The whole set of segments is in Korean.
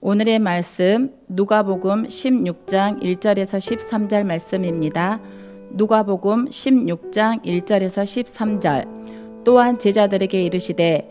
오늘의 말씀 누가복음 16장 1절에서 13절 말씀입니다. 누가복음 16장 1절에서 13절 또한 제자들에게 이르시되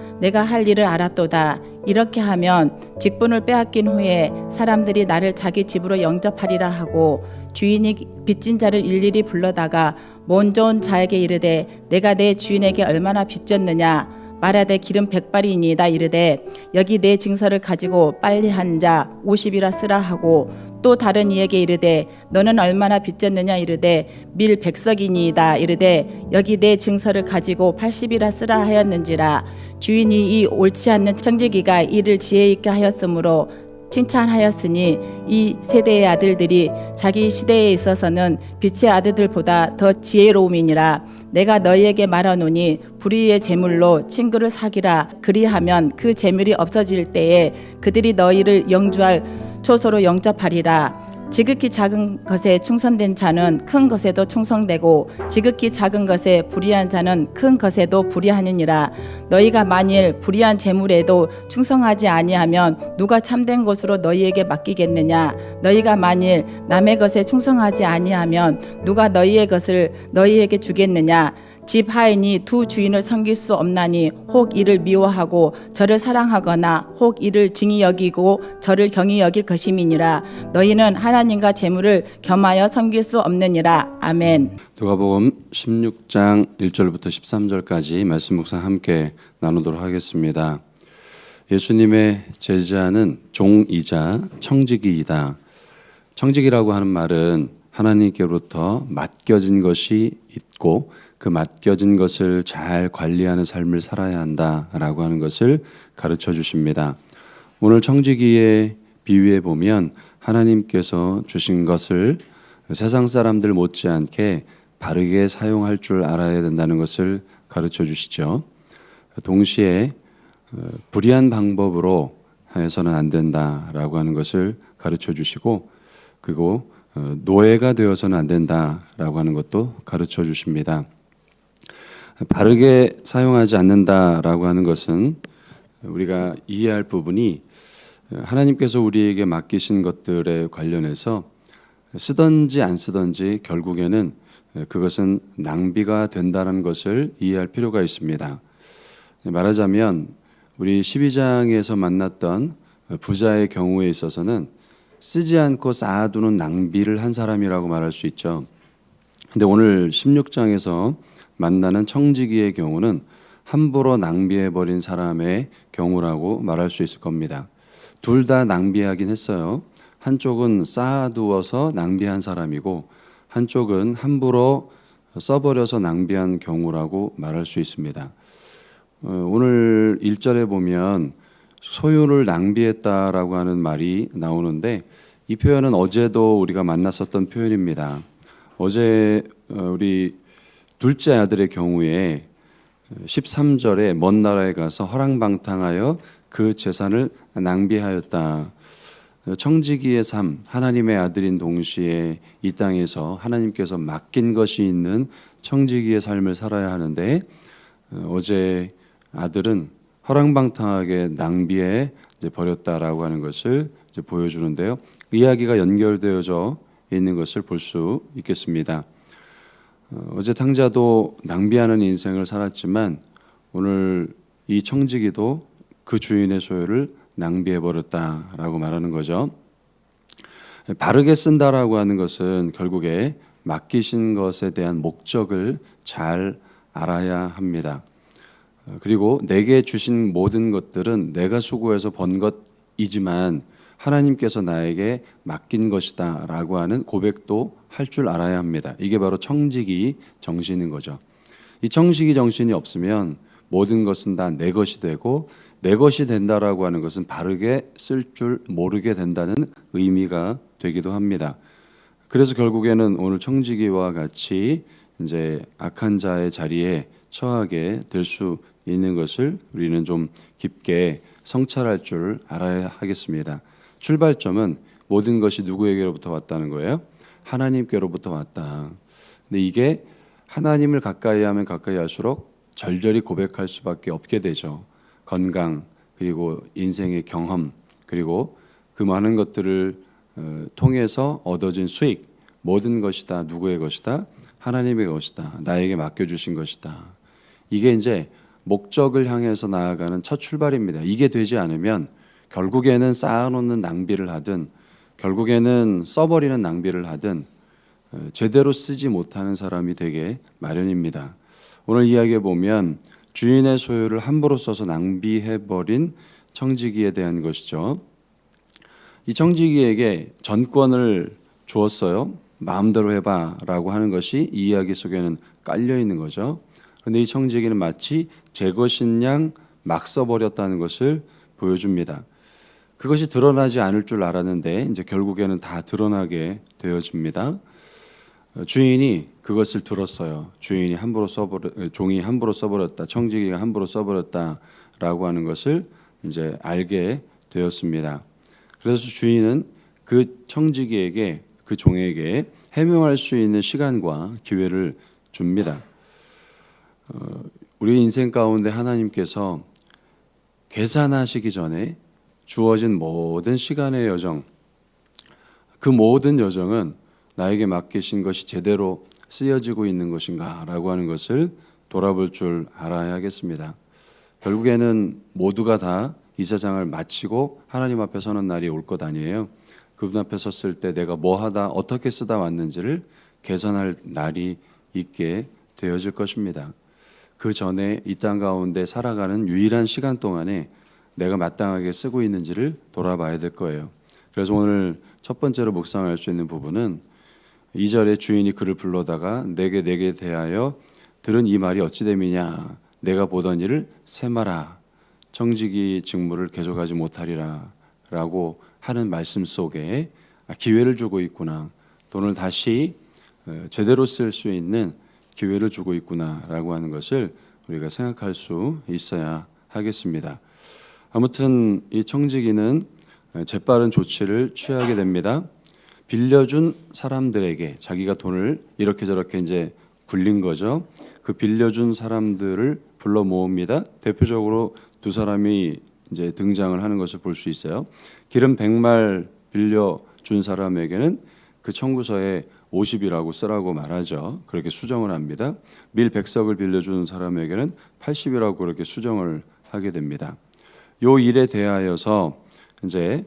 내가 할 일을 알았도다. 이렇게 하면 직분을 빼앗긴 후에 사람들이 나를 자기 집으로 영접하리라 하고 주인이 빚진 자를 일일이 불러다가 먼저 온 자에게 이르되 내가 내 주인에게 얼마나 빚졌느냐? 말하되 기름 백발이니이다 이르되 여기 내 증서를 가지고 빨리 한자 50이라 쓰라 하고 또 다른 이에게 이르되 너는 얼마나 빚졌느냐? 이르되 밀 백석이니이다 이르되 여기 내 증서를 가지고 80이라 쓰라 하였는지라 주인이 이 옳지 않는 청지기가 이를 지혜 있게 하였으므로 칭찬하였으니 이 세대의 아들들이 자기 시대에 있어서는 빛의 아들들보다 더 지혜로움이니라. 내가 너희에게 말하노니 불의의 재물로 친구를 사기라. 그리하면 그 재물이 없어질 때에 그들이 너희를 영주할 초소로 영접하리라 지극히 작은 것에 충성된 자는 큰 것에도 충성되고 지극히 작은 것에 불의한 자는 큰 것에도 불의하느니라. 너희가 만일 불의한 재물에도 충성하지 아니하면 누가 참된 것으로 너희에게 맡기겠느냐? 너희가 만일 남의 것에 충성하지 아니하면 누가 너희의 것을 너희에게 주겠느냐 집 하인이 두 주인을 섬길 수 없나니 혹 이를 미워하고 저를 사랑하거나 혹 이를 증히 여기고 저를 경히 여길 것임이니라 너희는 하나님과 재물을 겸하여 섬길 수 없느니라 아멘. 누가복음 16장 1절부터 13절까지 말씀 묵상 함께 나누도록 하겠습니다. 예수님의 제자는 종이자 청지기이다. 청지기라고 하는 말은 하나님께로부터 맡겨진 것이 있고 그 맡겨진 것을 잘 관리하는 삶을 살아야 한다라고 하는 것을 가르쳐 주십니다. 오늘 청지기의 비유에 보면 하나님께서 주신 것을 세상 사람들 못지않게 바르게 사용할 줄 알아야 된다는 것을 가르쳐 주시죠. 동시에 어, 불의한 방법으로 해서는 안 된다라고 하는 것을 가르쳐 주시고 그리고 어, 노예가 되어서는 안 된다라고 하는 것도 가르쳐 주십니다. 바르게 사용하지 않는다라고 하는 것은 우리가 이해할 부분이 하나님께서 우리에게 맡기신 것들에 관련해서 쓰든지 안 쓰든지 결국에는 그것은 낭비가 된다는 것을 이해할 필요가 있습니다. 말하자면 우리 12장에서 만났던 부자의 경우에 있어서는 쓰지 않고 쌓아두는 낭비를 한 사람이라고 말할 수 있죠. 근데 오늘 16장에서 만나는 청지기의 경우는 함부로 낭비해 버린 사람의 경우라고 말할 수 있을 겁니다. 둘 다 낭비하긴 했어요. 한쪽은 쌓아두어서 낭비한 사람이고 한쪽은 함부로 써버려서 낭비한 경우라고 말할 수 있습니다. 어, 오늘 1절에 보면 소유를 낭비했다라고 하는 말이 나오는데 이 표현은 어제도 우리가 만났었던 표현입니다. 어제 어, 우리 둘째 아들의 경우에 13절에 먼 나라에 가서 허랑방탕하여 그 재산을 낭비하였다. 청지기의 삶, 하나님의 아들인 동시에 이 땅에서 하나님께서 맡긴 것이 있는 청지기의 삶을 살아야 하는데 어제 아들은 허랑방탕하게 낭비해 버렸다라고 하는 것을 보여주는데요. 이야기가 연결되어져 있는 것을 볼 수 있겠습니다. 어, 어제 탕자도 낭비하는 인생을 살았지만 오늘 이 청지기도 그 주인의 소유를 낭비해 버렸다라고 말하는 거죠. 바르게 쓴다라고 하는 것은 결국에 맡기신 것에 대한 목적을 잘 알아야 합니다. 어, 그리고 내게 주신 모든 것들은 내가 수고해서 번 것이지만 하나님께서 나에게 맡긴 것이다 라고 하는 고백도 할 줄 알아야 합니다. 이게 바로 청지기 정신인 거죠. 이 청지기 정신이 없으면 모든 것은 다 내 것이 되고 내 것이 된다라고 하는 것은 바르게 쓸 줄 모르게 된다는 의미가 되기도 합니다. 그래서 결국에는 오늘 청지기와 같이 이제 악한 자의 자리에 처하게 될 수 있는 것을 우리는 좀 깊게 성찰할 줄 알아야 하겠습니다. 출발점은 모든 것이 누구에게로부터 왔다는 거예요? 하나님께로부터 왔다. 근데 이게 하나님을 가까이 하면 가까이 할수록 절절히 고백할 수밖에 없게 되죠. 건강 그리고 인생의 경험 그리고 그 많은 것들을 어, 통해서 얻어진 수익 모든 것이 다 누구의 것이다? 하나님의 것이다. 나에게 맡겨 주신 것이다. 이게 이제 목적을 향해서 나아가는 첫 출발입니다. 이게 되지 않으면 결국에는 쌓아놓는 낭비를 하든 결국에는 써버리는 낭비를 하든 어, 제대로 쓰지 못하는 사람이 되게 마련입니다. 오늘 이야기에 보면 주인의 소유를 함부로 써서 낭비해버린 청지기에 대한 것이죠. 이 청지기에게 전권을 주었어요. 마음대로 해봐 라고 하는 것이 이 이야기 속에는 깔려 있는 거죠. 그런데 이 청지기는 마치 제 것인 양 막 써버렸다는 것을 보여줍니다. 그것이 드러나지 않을 줄 알았는데 이제 결국에는 다 드러나게 되어집니다. 어, 주인이 그것을 들었어요. 주인이 함부로 써버렸, 종이 함부로 써버렸다, 청지기가 함부로 써버렸다라고 하는 것을 이제 알게 되었습니다. 그래서 주인은 그 청지기에게 그 종에게 해명할 수 있는 시간과 기회를 줍니다. 어, 우리 인생 가운데 하나님께서 계산하시기 전에 주어진 모든 시간의 여정, 그 모든 여정은 나에게 맡기신 것이 제대로 쓰여지고 있는 것인가라고 하는 것을 돌아볼 줄 알아야 하겠습니다. 결국에는 모두가 다 이 세상을 마치고 하나님 앞에 서는 날이 올 것 아니에요. 그분 앞에 섰을 때 내가 뭐 하다 어떻게 쓰다 왔는지를 계산할 날이 있게 되어질 것입니다. 그 전에 이 땅 가운데 살아가는 유일한 시간 동안에 내가 마땅하게 쓰고 있는지를 돌아봐야 될 거예요. 그래서 오늘 첫 번째로 묵상할 수 있는 부분은 2절에 주인이 그를 불러다가 내게 내게 대하여 들은 이 말이 어찌 됨이냐 내가 보던 일을 세마라 청지기 직무를 계속하지 못하리라 라고 하는 말씀 속에 아, 기회를 주고 있구나 돈을 다시 어, 제대로 쓸 수 있는 기회를 주고 있구나라고 하는 것을 우리가 생각할 수 있어야 하겠습니다. 아무튼 이 청지기는 재빠른 조치를 취하게 됩니다. 빌려준 사람들에게 자기가 돈을 이렇게 저렇게 이제 굴린 거죠. 그 빌려준 사람들을 불러 모읍니다. 대표적으로 두 사람이 이제 등장을 하는 것을 볼 수 있어요. 기름 100말 빌려 준 사람에게는 그 청구서에 50이라고 쓰라고 말하죠. 그렇게 수정을 합니다. 밀 100석을 빌려준 사람에게는 80이라고 그렇게 수정을 하게 됩니다. 요 일에 대하여서 이제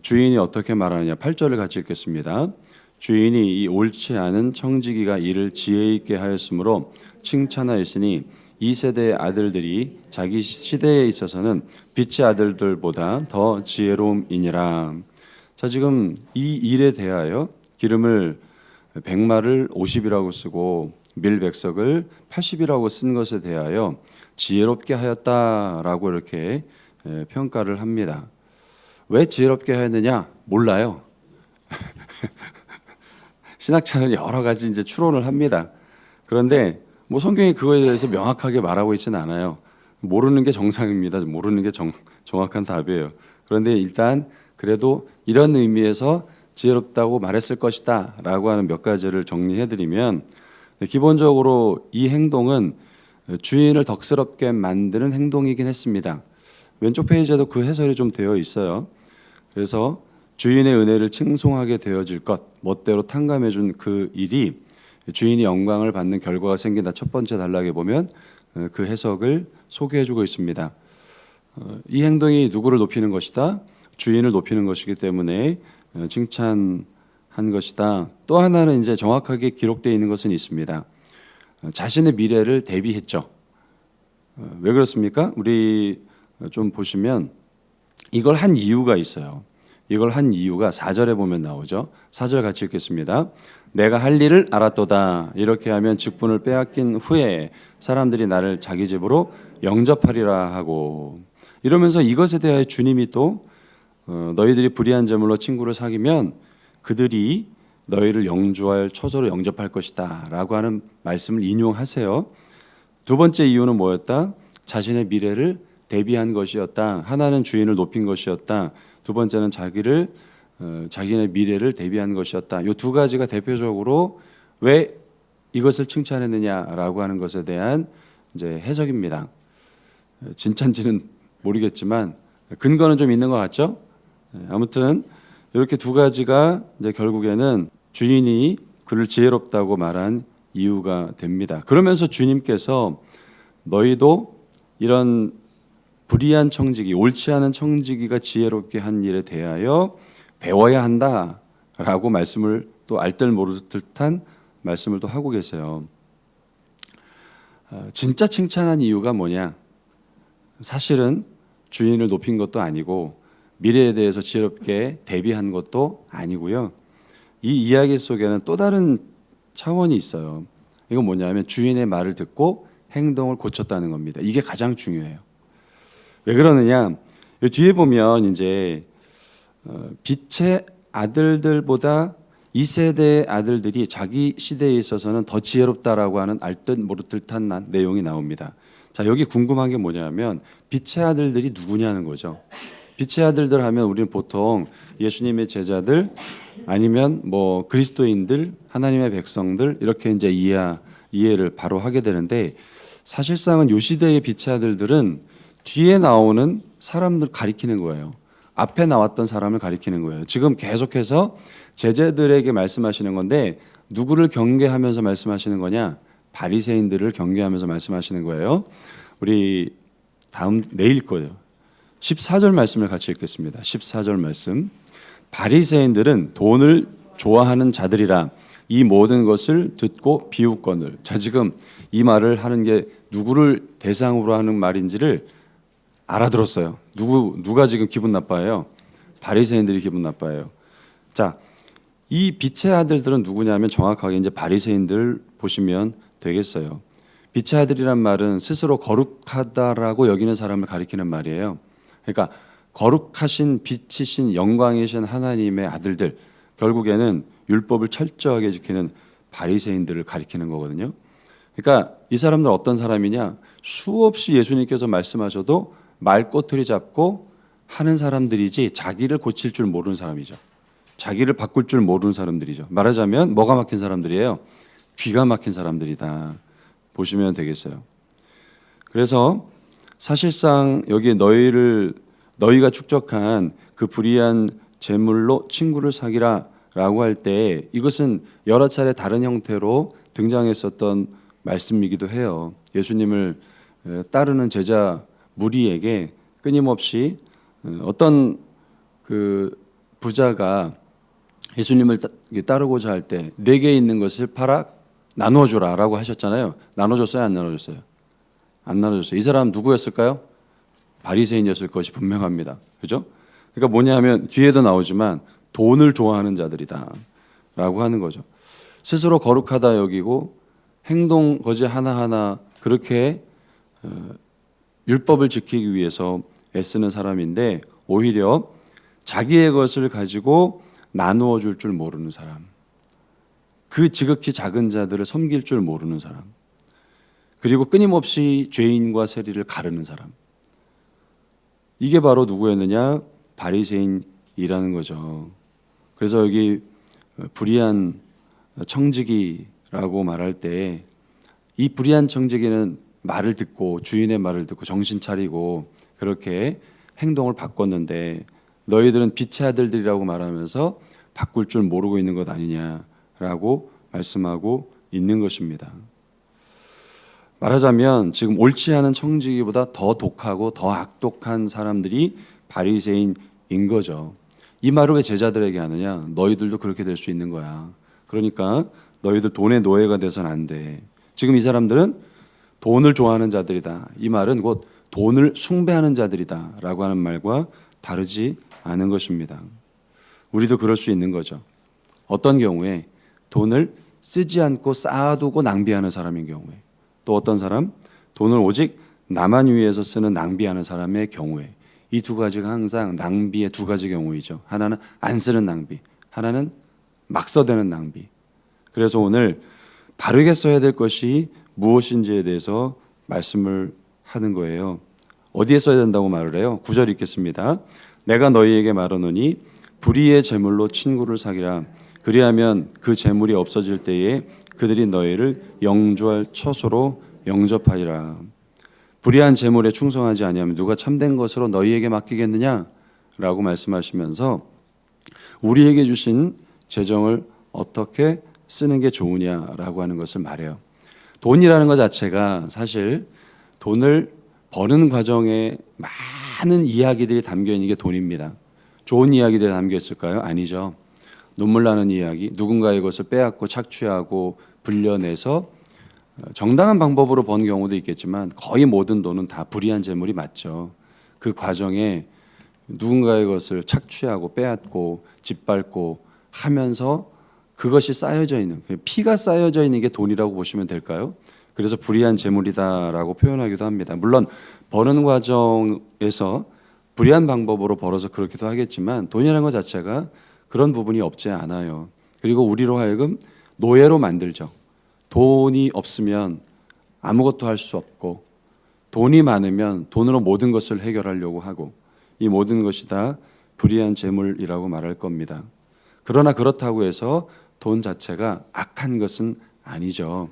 주인이 어떻게 말하느냐 8절을 같이 읽겠습니다. 주인이 이 옳지 않은 청지기가 이를 지혜 있게 하였으므로 칭찬하였으니 이 세대의 아들들이 자기 시대에 있어서는 빛의 아들들보다 더 지혜로움이니라. 자 지금 이 일에 대하여 기름을 백마를 50이라고 쓰고 밀백석을 80이라고 쓴 것에 대하여 지혜롭게 하였다라고 이렇게 에, 평가를 합니다. 왜 지혜롭게 하였느냐? 몰라요. 신학자는 여러 가지 이제 추론을 합니다. 그런데 뭐 성경이 그거에 대해서 명확하게 말하고 있지는 않아요. 모르는 게 정상입니다. 모르는 게 정, 정확한 답이에요. 그런데 일단 그래도 이런 의미에서 지혜롭다고 말했을 것이다 라고 하는 몇 가지를 정리해 드리면 기본적으로 이 행동은 주인을 덕스럽게 만드는 행동이긴 했습니다. 왼쪽 페이지에도 그 해설이 좀 되어 있어요. 그래서 주인의 은혜를 칭송하게 되어질 것, 멋대로 탕감해 준 그 일이 주인이 영광을 받는 결과가 생긴다. 첫 번째 단락에 보면 어, 그 해석을 소개해 주고 있습니다. 어, 이 행동이 누구를 높이는 것이다? 주인을 높이는 것이기 때문에 어, 칭찬한 것이다. 또 하나는 이제 정확하게 기록되어 있는 것은 있습니다. 자신의 미래를 대비했죠. 왜 그렇습니까? 우리 좀 보시면 이걸 한 이유가 있어요. 이걸 한 이유가 4절에 보면 나오죠. 4절 같이 읽겠습니다. 내가 할 일을 알았도다. 이렇게 하면 직분을 빼앗긴 후에 사람들이 나를 자기 집으로 영접하리라 하고 이러면서 이것에 대하여 주님이 또 어, 너희들이 불의한 제물로 친구를 사귀면 그들이 너희를 영주할 처소로 영접할 것이다라고 하는 말씀을 인용하세요. 두 번째 이유는 뭐였다? 자신의 미래를 대비한 것이었다. 하나는 주인을 높인 것이었다. 두 번째는 자기를 어, 자기의 미래를 대비한 것이었다. 이 두 가지가 대표적으로 왜 이것을 칭찬했느냐라고 하는 것에 대한 이제 해석입니다. 어, 진짠지는 모르겠지만 근거는 좀 있는 것 같죠? 네, 아무튼 이렇게 두 가지가 이제 결국에는 주인이 그를 지혜롭다고 말한 이유가 됩니다. 그러면서 주님께서 너희도 이런 불의한 청지기, 옳지 않은 청지기가 지혜롭게 한 일에 대하여 배워야 한다라고 말씀을 또 알뜰 모를 듯한 말씀을 또 하고 계세요. 어, 진짜 칭찬한 이유가 뭐냐? 사실은 주인을 높인 것도 아니고 미래에 대해서 지혜롭게 대비한 것도 아니고요. 이 이야기 속에는 또 다른 차원이 있어요. 이건 뭐냐면 주인의 말을 듣고 행동을 고쳤다는 겁니다. 이게 가장 중요해요. 왜 그러느냐? 이 뒤에 보면 이제 어, 빛의 아들들보다 이 세대의 아들들이 자기 시대에 있어서는 더 지혜롭다라고 하는 알듯 모르듯한 나- 내용이 나옵니다. 자 여기 궁금한 게 뭐냐면 빛의 아들들이 누구냐는 거죠. 빛의 아들들 하면 우리는 보통 예수님의 제자들 아니면 뭐 그리스도인들 하나님의 백성들 이렇게 이제 이해 이해를 바로 하게 되는데 사실상은 요 시대의 빛의 아들들은 뒤에 나오는 사람들 가리키는 거예요. 앞에 나왔던 사람을 가리키는 거예요. 지금 계속해서 제자들에게 말씀하시는 건데 누구를 경계하면서 말씀하시는 거냐? 바리새인들을 경계하면서 말씀하시는 거예요. 우리 다음 내일 거예요. 14절 말씀을 같이 읽겠습니다. 14절 말씀. 바리새인들은 돈을 좋아하는 자들이라 이 모든 것을 듣고 비웃거늘. 자 지금 이 말을 하는 게 누구를 대상으로 하는 말인지를 알아들었어요. 누구 누가 지금 기분 나빠해요? 바리새인들이 기분 나빠해요. 자, 이 빛의 아들들은 누구냐면 정확하게 이제 바리새인들 보시면 되겠어요. 빛의 아들이란 말은 스스로 거룩하다라고 여기는 사람을 가리키는 말이에요. 그러니까 거룩하신 빛이신 영광이신 하나님의 아들들 결국에는 율법을 철저하게 지키는 바리새인들을 가리키는 거거든요. 그러니까 이 사람들 어떤 사람이냐? 수없이 예수님께서 말씀하셔도 말꼬투리 잡고 하는 사람들이지 자기를 고칠 줄 모르는 사람이죠. 자기를 바꿀 줄 모르는 사람들이죠. 말하자면 뭐가 막힌 사람들이에요? 귀가 막힌 사람들이다. 보시면 되겠어요. 그래서 사실상 여기 너희를 너희가 축적한 그 불의한 재물로 친구를 사귀라 라고 할 때 이것은 여러 차례 다른 형태로 등장했었던 말씀이기도 해요. 예수님을 에, 따르는 제자 무리에게 끊임없이 어, 어떤 그 부자가 예수님을 따- 따르고자 할 때 내게 있는 것을 팔아 나누어 주라라고 하셨잖아요. 나눠줬어요, 안 나눠줬어요? 안 나눠줬어요. 이 사람 누구였을까요? 바리새인이었을 것이 분명합니다. 그죠? 그러니까 뭐냐면 뒤에도 나오지만 돈을 좋아하는 자들이다라고 하는 거죠. 스스로 거룩하다 여기고 행동 거지 하나하나 그렇게 어, 율법을 지키기 위해서 애쓰는 사람인데 오히려 자기의 것을 가지고 나누어 줄 줄 모르는 사람. 그 지극히 작은 자들을 섬길 줄 모르는 사람. 그리고 끊임없이 죄인과 세리를 가르는 사람. 이게 바로 누구였느냐? 바리새인이라는 거죠. 그래서 여기 불의한 청지기라고 말할 때 이 불의한 청지기는 말을 듣고 주인의 말을 듣고 정신 차리고 그렇게 행동을 바꿨는데 너희들은 빛의 아들들이라고 말하면서 바꿀 줄 모르고 있는 것 아니냐라고 말씀하고 있는 것입니다. 말하자면 지금 옳지 않은 청지기보다 더 독하고 더 악독한 사람들이 바리새인인 거죠. 이 말을 왜 제자들에게 하느냐? 너희들도 그렇게 될 수 있는 거야. 그러니까 너희들 돈의 노예가 돼서는 안 돼. 지금 이 사람들은 돈을 좋아하는 자들이다. 이 말은 곧 돈을 숭배하는 자들이다 라고 하는 말과 다르지 않은 것입니다. 우리도 그럴 수 있는 거죠. 어떤 경우에 돈을 쓰지 않고 쌓아두고 낭비하는 사람인 경우에 또 어떤 사람 돈을 오직 나만 위해서 쓰는 낭비하는 사람의 경우에 이 두 가지가 항상 낭비의 두 가지 경우이죠. 하나는 안 쓰는 낭비, 하나는 막 써대는 낭비. 그래서 오늘 바르게 써야 될 것이 무엇인지에 대해서 말씀을 하는 거예요. 어디에 써야 된다고 말을 해요? 구절 읽겠습니다. 내가 너희에게 말하노니 불의의 재물로 친구를 사귀라. 그리하면 그 재물이 없어질 때에 그들이 너희를 영주할 처소로 영접하리라. 불의한 재물에 충성하지 아니하면 누가 참된 것으로 너희에게 맡기겠느냐 라고 말씀하시면서 우리에게 주신 재정을 어떻게 쓰는 게 좋으냐라고 하는 것을 말해요. 돈이라는 것 자체가 사실 돈을 버는 과정에 많은 이야기들이 담겨 있는 게 돈입니다. 좋은 이야기들이 담겨 있을까요? 아니죠. 눈물 나는 이야기, 누군가의 것을 빼앗고 착취하고 불려내서 정당한 방법으로 번 경우도 있겠지만 거의 모든 돈은 다 불이한 재물이 맞죠. 그 과정에 누군가의 것을 착취하고 빼앗고 짓밟고 하면서 그것이 쌓여져 있는 피가 쌓여져 있는 게 돈이라고 보시면 될까요? 그래서 불이한 재물이다라고 표현하기도 합니다. 물론 버는 과정에서 불이한 방법으로 벌어서 그렇기도 하겠지만 돈이라는 것 자체가 그런 부분이 없지 않아요. 그리고 우리로 하여금 노예로 만들죠. 돈이 없으면 아무것도 할 수 없고 돈이 많으면 돈으로 모든 것을 해결하려고 하고 이 모든 것이 다 불이한 재물이라고 말할 겁니다. 그러나 그렇다고 해서 돈 자체가 악한 것은 아니죠.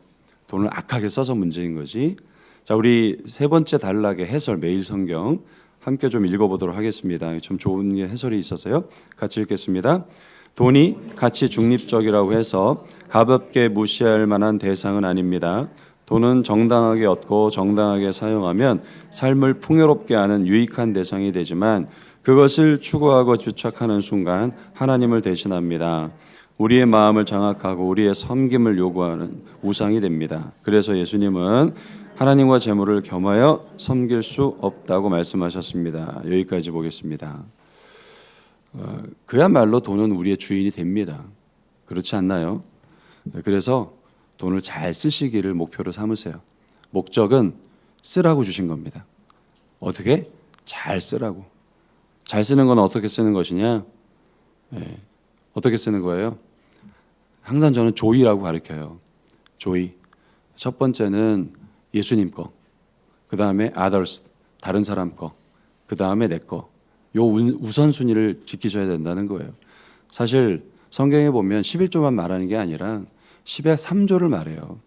돈을 악하게 써서 문제인 거지. 자, 우리 세 번째 단락의 해설 매일 성경 함께 좀 읽어보도록 하겠습니다. 좀 좋은 게 해설이 있어서요. 같이 읽겠습니다. 돈이 가치 중립적이라고 해서 가볍게 무시할 만한 대상은 아닙니다. 돈은 정당하게 얻고 정당하게 사용하면 삶을 풍요롭게 하는 유익한 대상이 되지만 그것을 추구하고 주착하는 순간 하나님을 대신합니다. 우리의 마음을 장악하고 우리의 섬김을 요구하는 우상이 됩니다. 그래서 예수님은 하나님과 재물을 겸하여 섬길 수 없다고 말씀하셨습니다. 여기까지 보겠습니다. 어, 그야말로 돈은 우리의 주인이 됩니다. 그렇지 않나요? 그래서 돈을 잘 쓰시기를 목표로 삼으세요. 목적은 쓰라고 주신 겁니다. 어떻게? 잘 쓰라고. 잘 쓰는 건 어떻게 쓰는 것이냐? 예, 어떻게 쓰는 거예요? 항상 저는 조이라고 가르쳐요. 조이. 첫 번째는 예수님 거. 그 다음에 others, 다른 사람 거. 그 다음에 내 거. 요 우선순위를 지키셔야 된다는 거예요. 사실 성경에 보면 11조만 말하는 게 아니라 10의 3조를 말해요.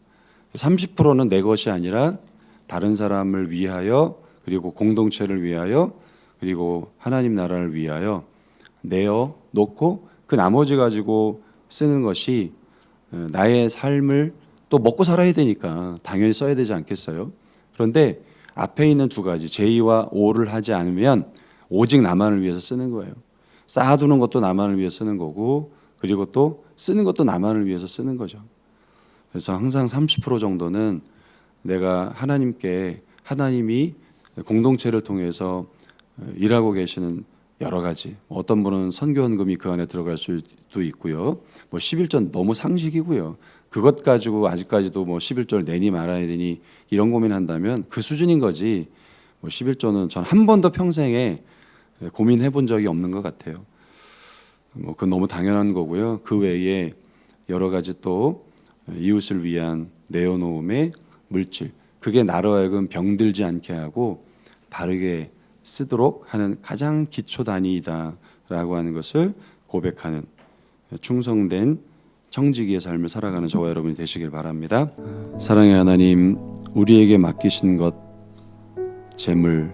30%는 내 것이 아니라 다른 사람을 위하여 그리고 공동체를 위하여 그리고 하나님 나라를 위하여 내어 놓고 그 나머지 가지고 쓰는 것이 어, 나의 삶을 또 먹고 살아야 되니까 당연히 써야 되지 않겠어요? 그런데 앞에 있는 두 가지 제의와 오를 하지 않으면 오직 나만을 위해서 쓰는 거예요. 쌓아두는 것도 나만을 위해 쓰는 거고 그리고 또 쓰는 것도 나만을 위해서 쓰는 거죠. 그래서 항상 30% 정도는 내가 하나님께 하나님이 공동체를 통해서 일하고 계시는 여러 가지 어떤 분은 선교원금이 그 안에 들어갈 수도 있고요. 뭐 11조 너무 상식이고요. 그것 가지고 아직까지도 뭐 11조를 내니 말아야 되니 이런 고민한다면 그 수준인 거지. 뭐 11조는 전 한 번도 평생에 고민해 본 적이 없는 것 같아요. 뭐 그건 너무 당연한 거고요. 그 외에 여러 가지 또 이웃을 위한 내어놓음의 물질 그게 나로 하여금 병들지 않게 하고 바르게 쓰도록 하는 가장 기초 단위이다라고 하는 것을 고백하는 충성된 청지기의 삶을 살아가는 저와 여러분이 되시길 바랍니다. 사랑의 하나님, 우리에게 맡기신 것 재물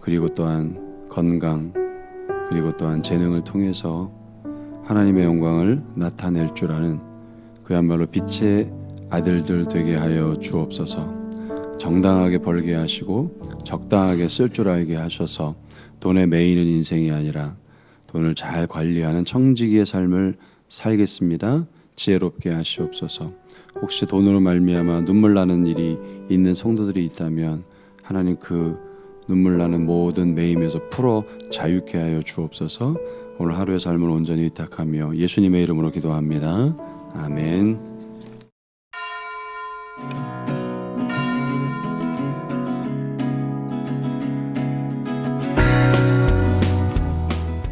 그리고 또한 건강 그리고 또한 재능을 통해서 하나님의 영광을 나타낼 줄 아는 그야말로 빛의 아들들 되게 하여 주옵소서. 정당하게 벌게 하시고 적당하게 쓸 줄 알게 하셔서 돈에 매이는 인생이 아니라 돈을 잘 관리하는 청지기의 삶을 살겠습니다. 지혜롭게 하시옵소서. 혹시 돈으로 말미암아 눈물 나는 일이 있는 성도들이 있다면 하나님 그 눈물 나는 모든 매임에서 풀어 자유케 하여 주옵소서. 오늘 하루의 삶을 온전히 위탁하며 예수님의 이름으로 기도합니다. 아멘.